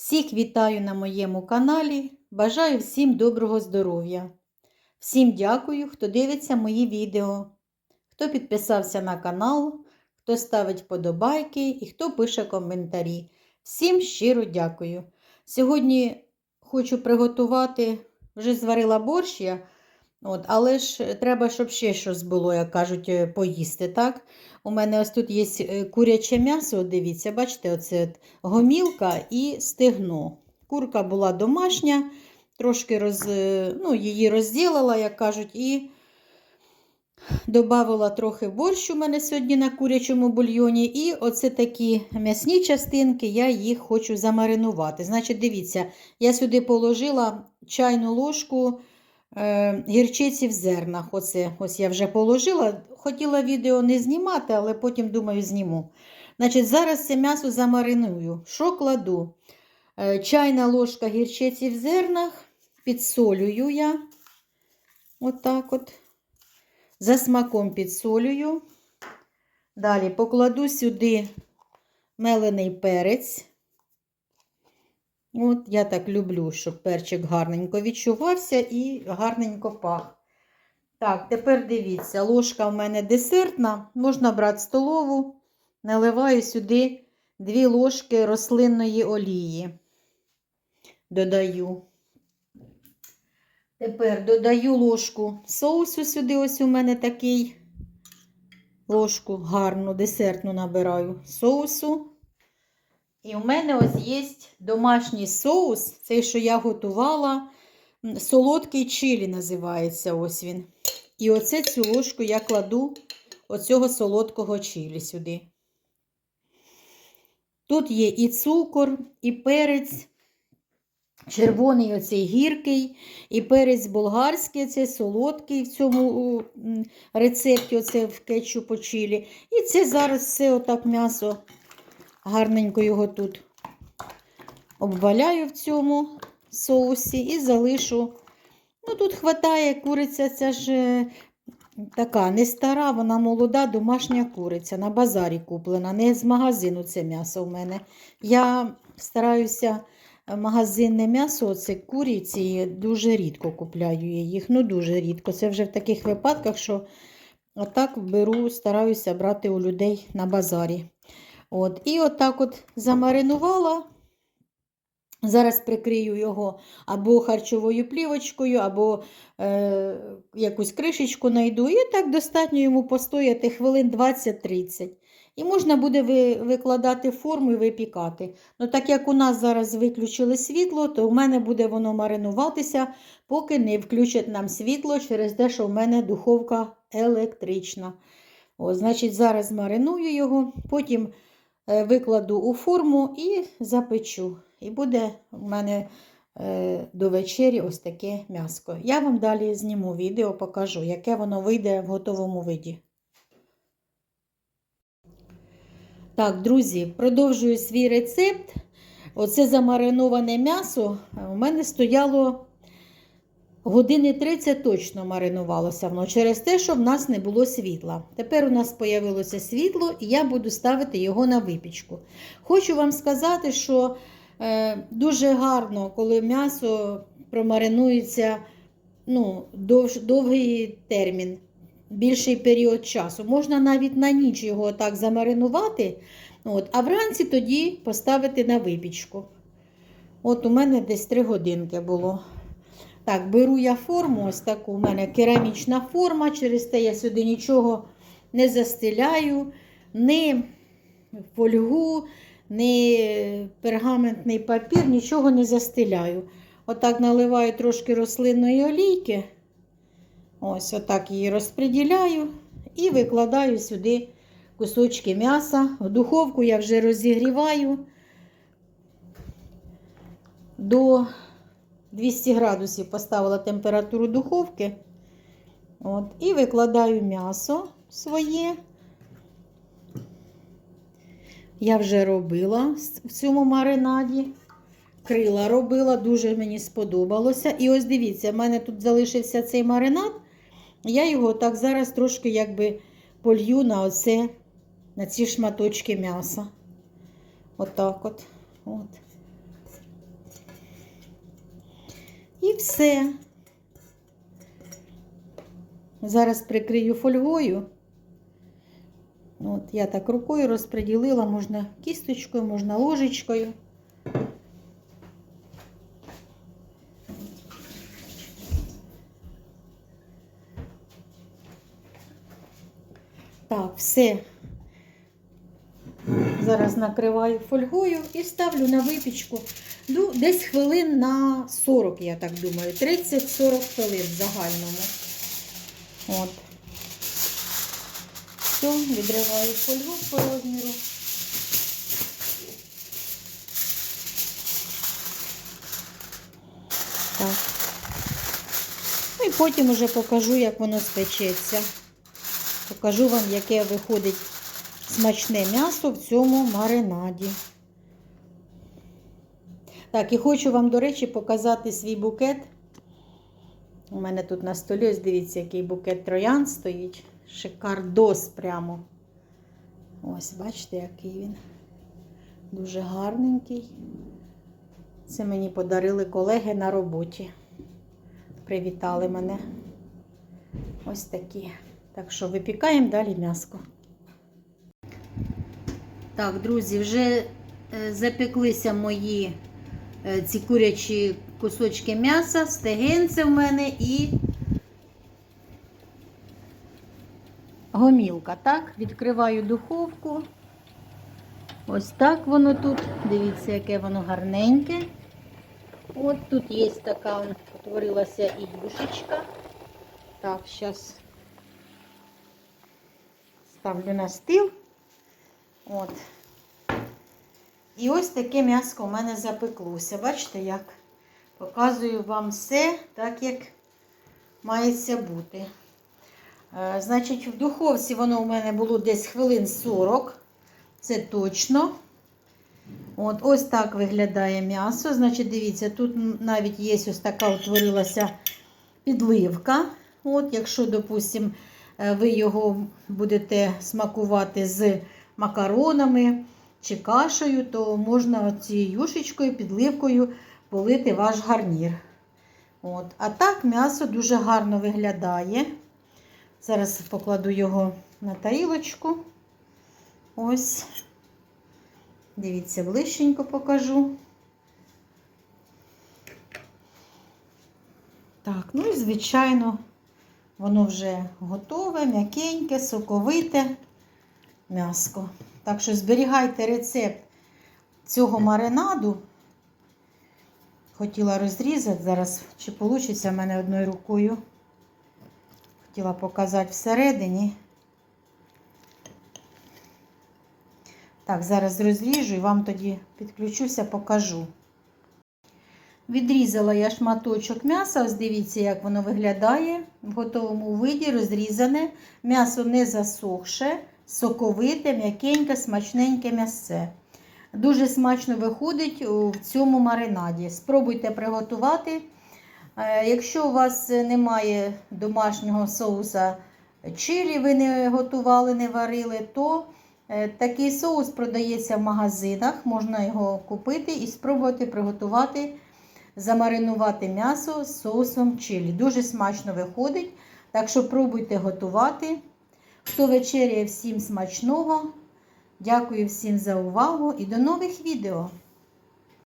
Всіх вітаю на моєму каналі. Бажаю всім доброго здоров'я. Всім дякую, хто дивиться мої відео, хто підписався на канал, хто ставить вподобайки і хто пише коментарі. Всім щиро дякую. Сьогодні хочу приготувати, вже зварила борщ я, от, але ж треба, щоб ще щось було, як кажуть, е, поїсти. так? У мене ось тут є е, куряче м'ясо, дивіться, бачите, оце от гомілка і стегно. Курка була домашня, трошки роз, е, ну, її розділила, як кажуть, і додавала трохи борщу у мене сьогодні на курячому бульйоні. І оце такі м'ясні частинки, я їх хочу замаринувати. Значить, дивіться, я сюди положила чайну ложку е, гірчиці в зернах. Оце, ось я вже положила. Хотіла відео не знімати, але потім, думаю, зніму. Значить, Зараз це м'ясо замариную. Що кладу? Е, чайна ложка гірчиці в зернах, підсолюю я. Отак от. За смаком підсолюю. Далі покладу сюди мелений перець. От Я так люблю, щоб перчик гарненько відчувався і гарненько пах. Так, тепер дивіться, ложка в мене десертна, можна брати столову, наливаю сюди 2 ложки рослинної олії. Додаю. Тепер додаю ложку соусу сюди, ось у мене такий ложку гарну, десертну набираю соусу. І у мене ось є домашній соус, цей, що я готувала, солодкий чилі називається ось він. І оце цю ложку я кладу оцього солодкого чилі сюди. Тут є і цукор, і перець, червоний оцей гіркий, і перець болгарський, цей солодкий в цьому рецепті, оце в кетчупу чилі. І це зараз все отак м'ясо, гарненько його тут обваляю в цьому соусі і залишу. Ну, Тут хватає куриця, ця ж е, така не стара, вона молода, домашня куриця. На базарі куплена, не з магазину це м'ясо в мене. Я стараюся магазинне м'ясо, це куріці, дуже рідко купляю їх. Ну, дуже рідко. Це вже в таких випадках, що отак беру, стараюся брати у людей на базарі. От, І отак от замаринувала. Зараз прикрию його або харчовою плівочкою, або е, якусь кришечку знайду. І так достатньо йому постояти хвилин 20-30. І можна буде ви, викладати форму і випікати. Ну, Так як у нас зараз виключили світло, то в мене буде воно маринуватися, поки не включать нам світло через те, що в мене духовка електрична. О, Значить, зараз мариную його, потім викладу у форму і запечу. І буде у мене е, до вечері ось таке м'яско. Я вам далі зніму відео, покажу, яке воно вийде в готовому виді. Так, друзі, продовжую свій рецепт. Оце замариноване м'ясо у мене стояло години 30 точно маринувалося воно через те, що в нас не було світла. Тепер у нас з'явилося світло, і я буду ставити його на випічку. Хочу вам сказати, що е, дуже гарно, коли м'ясо промаринується ну, дов, довгий термін більший період часу. Можна навіть на ніч його так замаринувати, от, а вранці тоді поставити на випічку. От у мене десь 3 годинки було. Так, беру я форму, ось таку у мене керамічна форма, через те я сюди нічого не застеляю, ні фольгу, ні пергаментний папір, нічого не застеляю. Отак наливаю трошки рослинної олійки. Ось отак її розподіляю і викладаю сюди кусочки м'яса. В духовку я вже розігріваю до 200 градусів поставила температуру духовки. От, І викладаю м'ясо своє. Я вже робила в цьому маринаді. Крила робила, дуже мені сподобалося. І ось дивіться, в мене тут залишився цей маринад. Я його так зараз трошки якби полью на оце, на ці шматочки м'яса. Отак от, от. І все. Зараз прикрию фольгою. От я так рукою розподілила, можна кісточкою, можна ложечкою. Так, все. Зараз накриваю фольгою і ставлю на випічку ну, десь хвилин на 40, я так думаю. 30-40 хвилин в загальному. От. Все, відриваю фольгу по розміру. Так. Ну і потім уже покажу, як воно спечеться. Покажу вам, яке виходить смачне м'ясо в цьому маринаді. Так, і хочу вам, до речі, показати свій букет. У мене тут на столі, ось дивіться, який букет троян стоїть. Шикардос прямо. Ось, бачите, який він. Дуже гарненький. Це мені подарили колеги на роботі. Привітали мене. Ось такі. Так що випікаємо далі м'яско. Так, друзі, вже е, запеклися мої е, ці курячі кусочки м'яса, стегенце в мене і гомілка. Так, відкриваю духовку. Ось так воно тут. Дивіться, яке воно гарненьке. От тут є така, утворилася і юшечка. Так, зараз ставлю на стіл. От. І ось таке м'яско у мене запеклося. Бачите, як показую вам все так, як мається бути. Е, значить, в духовці воно у мене було десь хвилин 40. Це точно. От, Ось так виглядає м'ясо. Значить, дивіться, тут навіть є ось така утворилася підливка. От, Якщо, допустимо, ви його будете смакувати з макаронами чи кашею, то можна цією юшечкою, підливкою полити ваш гарнір. От. А так м'ясо дуже гарно виглядає. Зараз покладу його на тарілочку. Ось. Дивіться, ближченько покажу. Так, ну і, звичайно, воно вже готове, м'якеньке, соковите м'яско. Так що зберігайте рецепт цього маринаду. Хотіла розрізати, зараз чи вийде в мене одною рукою. Хотіла показати всередині. Так, зараз розріжу і вам тоді підключуся, покажу. Відрізала я шматочок м'яса, ось дивіться, як воно виглядає в готовому виді, розрізане. М'ясо не засохше, соковите, м'якеньке, смачненьке м'ясце. Дуже смачно виходить в цьому маринаді. Спробуйте приготувати. Е, Якщо у вас немає домашнього соуса чилі, ви не готували, не варили, то е, такий соус продається в магазинах. Можна його купити і спробувати приготувати, замаринувати м'ясо з соусом чилі. Дуже смачно виходить. Так що пробуйте готувати. Хто вечеряє, всім смачного. Дякую всім за увагу і до нових відео!